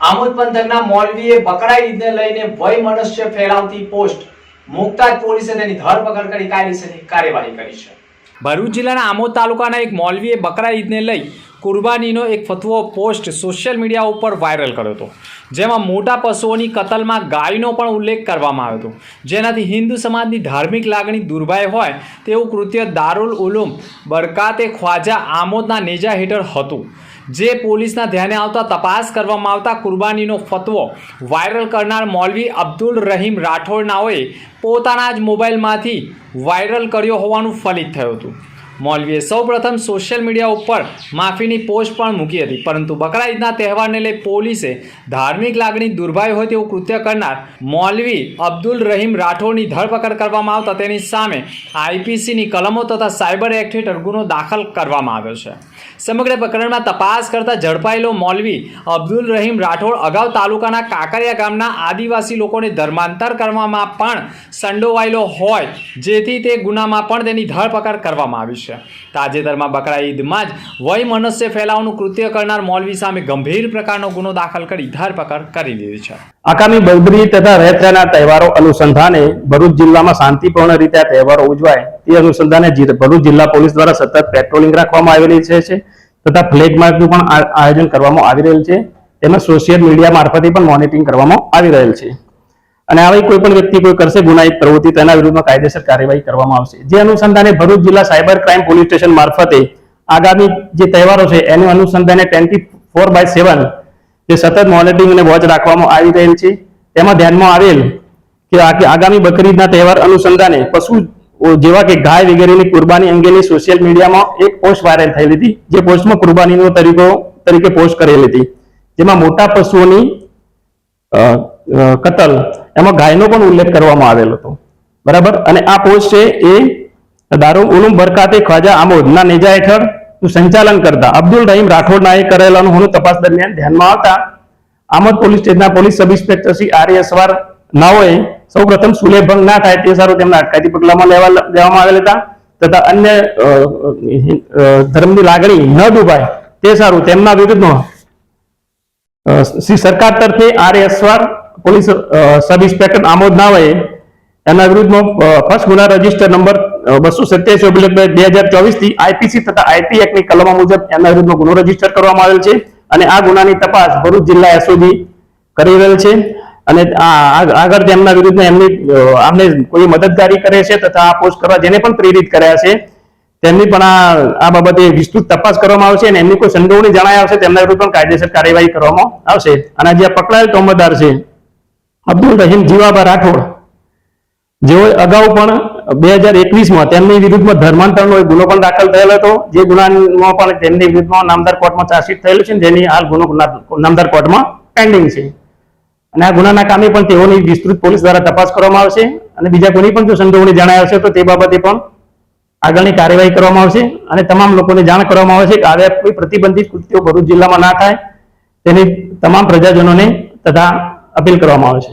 આમોદ પંથકના મોલવીએ બકરા ઈદને લઈને વય મનુષ્ય ફેલાવતી પોસ્ટ. મુકતા પોલીસે તેની ધરપકડ કરી કાયદેસરની કાર્યવાહી કરી છે. ભરૂચ જિલ્લાના આમોદ તાલુકાના એક મોલવીએ બકરા ઈદને લઈ કુરબાનીનો એક ફતવો પોસ્ટ સોશિયલ મીડિયા ઉપર વાયરલ કર્યો હતો. જેમાં મોટા પશુઓની કતલમાં ગાયનો પણ ઉલ્લેખ કરવામાં આવ્યો હતો. જેનાથી હિન્દુ સમાજની ધાર્મિક લાગણી દુર્ભાય હોય તેવું કૃત્ય દારૂલ ઉલુમ બરકાતે ખ્વાજા આમોદના નેજા હેઠળ હતું. જે પોલીસના ધ્યાને આવતા તપાસ કરવામાં આવતા કુરબાનીનો ફતવો વાયરલ કરનાર મૌલવી અબ્દુલ રહીમ રાઠોડનાઓએ પોતાના જ મોબાઈલમાંથી વાયરલ કર્યો હોવાનું ફલિત થયું હતું. મૌલવીએ સૌપ્રથમ સોશિયલ મીડિયા ઉપર માફીની પોસ્ટ પણ મૂકી હતી. પરંતુ બકરા ઈદના તહેવારને લઈ પોલીસે ધાર્મિક લાગણી દુર્ભાઈ હોય તેવું કૃત્ય કરનાર મૌલવી અબ્દુલ રહીમ રાઠોડની ધરપકડ કરવામાં આવતા તેની સામે આઈપીસીની કલમો તથા સાયબર એક્ટ હેઠળ ગુનો દાખલ કરવામાં આવ્યો છે. સમગ્ર પ્રકરણમાં તપાસ કરતા ઝડપાયેલો મૌલવી અબ્દુલ રહીમ રાઠોડ અગાઉ તાલુકાના કાંકરિયા ગામના આદિવાસી લોકોને ધર્માંતર કરવામાં પણ સંડોવાયેલો હોય, જેથી તે ગુનામાં પણ તેની ધરપકડ કરવામાં આવી છે. તાજેતરમાં બકરા ઈદમાં જ વય મનસ્ય ફેલાવાનું કૃત્ય કરનાર મૌલવી સામે ગંભીર પ્રકારનો ગુનો દાખલ કરી ધરપકડ કરી દીધી છે. આગામી બગરી તથા રથયાત્રાના તહેવારો અનુસંધાને ભરૂચ જિલ્લામાં શાંતિપૂર્ણ રીતે આ તહેવારો ઉજવાય તે અનુસંધાને ભરૂચ જિલ્લા પોલીસ દ્વારા સતત પેટ્રોલિંગ રાખવામાં આવેલી છે છે તથા ફ્લેગ માર્ચનું પણ આયોજન કરવામાં આવી રહેલ છે. તેમજ સોશિયલ મીડિયા મારફતે પણ મોનિટરિંગ કરવામાં આવી રહેલ છે. અને આવી કોઈ પણ વ્યક્તિ કોઈ કરશે ગુનાહિત પ્રવૃત્તિ તેના વિરુદ્ધમાં કાયદેસર કાર્યવાહી કરવામાં આવશે. જે અનુસંધાને ભરૂચ જિલ્લા સાયબર ક્રાઇમ પોલીસ સ્ટેશન મારફતે આગામી જે તહેવારો છે, એનું અનુસંધાને ટ્વેન્ટી ફોર બાય સેવન જે સતત મોનિટરિંગ અને વોચ રાખવામાં આવી રહેલ છે. તેમાં ધ્યાનમાં આવેલ કે આગામી બકરીદના તહેવાર અનુસંધાને પશુ જેવા કે ગાય વગેરેની કુરબાની અંગેની સોશિયલ મીડિયામાં એક પોસ્ટ વાયરલ થયેલી હતી, જે પોસ્ટમાં કુરબાનીનો તરીકો, તરીકે પોસ્ટ કરેલી હતી. જેમાં મોટા પશુઓની કતલ એમાં ગાયનો પણ ઉલ્લેખ કરવામાં આવેલો હતો. બરાબર? અને આ પોસ્ટ છે એ દારૂ ઉલુમ બરકાતે ખ્વાજા આમોદના નેજા હેઠળ સંચાલન કરતા અબ્દુલ રહીમ રાઠોડના એ કરેલાનું હોનું તપાસ દરમિયાન ધ્યાનમાં આવતા આમોદ પોલીસ સ્ટેશનના police sub inspector Shri R S Var નાઓએ સૌપ્રથમ સુલેહ ભંગ ના થાય તે સારું તેમના અટકાયતી પગલામાં લેવા લેવામાં આવેલ હતા તથા અન્ય ધર્મની લાગણી ન ડૂબાય તે સારું તેમના વિરુદ્ધમાં શ્રી સરકાર તરફે આર એસવાર પોલીસ સબ ઇન્સ્પેક્ટર આમોદ નાવાએ એના વિરુદ્ધમાં ફર્સ્ટ ગુના રજિસ્ટર નંબર બસો સત્યાસી ઓબ્લિક બે હજાર ચોવીસથી આઈપીસી તથા આઈટી એક્ટની કલમો મુજબ એના વિરુદ્ધમાં ગુનો રજિસ્ટર કરવામાં આવેલ છે અને આ ગુનાની તપાસ ભરૂચ જિલ્લા એસઓજી કરી રહેલ છે અને આગળ તેમના વિરુદ્ધમાં એમની આમને કોઈ મદદગારી કરે છે તથા આ પોસ્ટ કરવા જેને પણ પ્રેરિત કર્યા છે, તેમની પણ આ આ બાબતે વિસ્તૃત તપાસ કરવામાં આવશે અને એમની કોઈ સંડોવણી જણાય આવશે તેમના વિરુદ્ધ પણ કાયદેસર કાર્યવાહી કરવામાં આવશે. અને જે પકડાયેલ તોમદાર છે. અબ્દુલ રહીમ જીવાબા રાઠોડ. જેઓ અગાઉ પણ બે હજાર એકવીસમાં તેમની વિરુદ્ધમાં ધર્માંતરનો એક ગુનો પણ દાખલ થયેલો હતો. જે ગુનામાં પણ તેમની વિરુદ્ધમાં નામદાર કોર્ટમાં ચાર્જશીટ થયેલું છે જેની હાલ ગુનો નામદાર કોર્ટમાં પેન્ડિંગ છે. અને આ ગુનાના કામે પણ તેઓની વિસ્તૃત પોલીસ દ્વારા તપાસ કરવામાં આવશે અને બીજા કોની પણ જો સંડોવણી જણાય આવશે તો તે બાબતે પણ આગળની કાર્યવાહી કરવામાં આવશે અને તમામ લોકોને જાણ કરવામાં આવશે કે આવ્યા કોઈ પ્રતિબંધિત કૃત્યો ભરૂચ જિલ્લામાં ના થાય. તેની તમામ પ્રજાજનોને તથા અપીલ કરવામાં આવશે